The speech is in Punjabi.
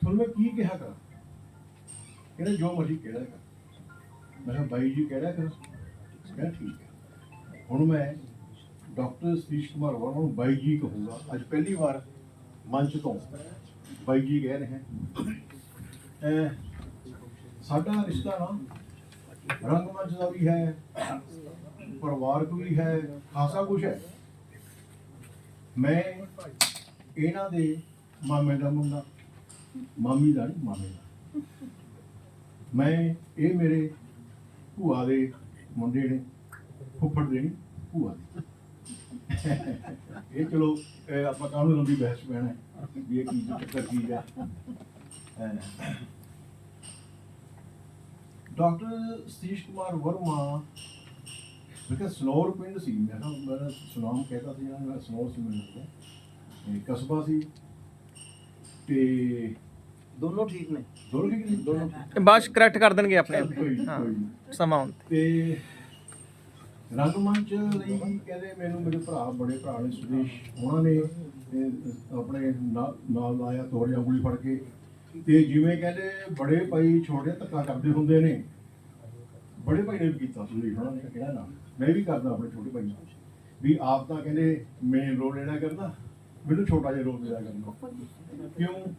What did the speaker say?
ਤੁਹਾਨੂੰ ਮੈਂ ਕੀ ਕਿਹਾ ਕਰਾਂ ਕਹਿੰਦੇ ਜੋ ਮਰਜ਼ੀ ਕਿਹੜਾ ਕਰ ਮੈਂ ਕਿਹਾ ਬਾਈ ਜੀ ਕਿਹੜਾ ਕਰ ਕਹਿੰਦਾ ਠੀਕ ਹੈ। ਹੁਣ ਮੈਂ ਡਾਕਟਰ ਸਤੀਸ਼ ਕੁਮਾਰ ਵਰਮਾ ਨੂੰ ਬਾਈ ਜੀ ਕਹੂੰਗਾ, ਅੱਜ ਪਹਿਲੀ ਵਾਰ ਮੰਚ ਤੋਂ ਬਾਈ ਜੀ ਕਹਿ ਰਹੇ ਹੈ। ਸਾਡਾ ਰਿਸ਼ਤਾ ਨਾ ਰੰਗਮੰਚ ਦਾ ਵੀ ਹੈ, ਪਰਿਵਾਰਕ ਵੀ ਹੈ, ਖਾਸਾ ਕੁਝ ਹੈ। ਮੈਂ ਇਹਨਾਂ ਦੇ ਮਾਮੇ ਦਾ ਮੁੰਡਾ। ਮਾਮੀ ਦਾ ਨਹੀਂ, ਮਾਮੇ ਦਾ। ਮੈਂ ਇਹ ਮੇਰੇ ਭੂਆ ਦੇ ਮੁੰਡੇ ਨੇ, ਫੁੱਫੜ ਦੇ ਨਹੀਂ, ਭੂਆ ਦੇ। ਇਹ ਚਲੋ ਆਪਾਂ ਕਾਹਨੂੰ ਲੰਬੀ ਬਹਿਸ ਪੈਣਾ ਵੀ ਇਹ ਕੀ ਚੱਕਰ, ਕੀ ਹੈ। ਡਾਕਟਰ ਸਤੀਸ਼ ਕੁਮਾਰ ਵਰਮਾ ਜਿਹੜਾ ਸਨੌਰ ਪਿੰਡ ਸੀ, ਮੈਂ ਨਾ ਮੈਂ ਸੁਨਾਮ ਕਹਿੰਦਾ ਸੀ ਨਾ ਸਨੌਰ ਸੀ ਮੈਨੂੰ ਕਸਬਾ ਸੀ। ਤੇ ਦੋਨੋਂ ਠੀਕ ਨੇ। ਦੋਨੋਂ ਠੀਕ ਨੇ? ਦੋਨੋਂ ਇਹ ਬਾਅਦ ਕਰੈਕਟ ਕਰ ਦੇਣਗੇ ਆਪਣੇ ਆਪ। ਕੋਈ ਹਾਂ ਕੋਈ ਨਹੀਂ। ਸਮਾਂ ਆਉਣ ਤੇ। ਤੇ ਰੰਗਮੰਚ ਲਈ ਕਹਿੰਦੇ ਮੈਨੂੰ ਮੇਰੇ ਭਰਾ ਬੜੇ ਭਰਾ ਨੇ ਸੁਦੇਸ਼ ਉਹਨਾਂ ਨੇ ਇਹ ਆਪਣੇ ਨਾਲ ਨਾਲ ਲਾਇਆ ਤੋਰਿਆ ਉਂਗਲੀ ਫੜ ਕੇ। ਤੇ ਜਿਵੇਂ ਕਹਿੰਦੇ ਬੜੇ ਭਾਈ ਛੋਟੇ ਧੱਕਾ ਕਰਦੇ ਹੁੰਦੇ ਨੇ। ਬੜੇ ਭਾਈ ਨੇ ਵੀ ਕੀਤਾ ਸੁਦੇਸ਼ ਉਹਨਾਂ ਨੇ ਕਿਹਾ ਨਾ। ਮੈਂ ਵੀ ਕਰਦਾ ਆਪਣੇ ਛੋਟੇ ਭਾਈ ਨਾਲ ਵੀ ਆਪ ਤਾਂ ਕਹਿੰਦੇ ਮੇਨ ਰੋਲ ਲੈਣਾ ਕਰਦਾ। ਮੈਨੂੰ ਛੋਟਾ ਜਿਹਾ ਰੋਲ ਦੇਣਾ ਕਰਨਾ ਕਿਉਂ?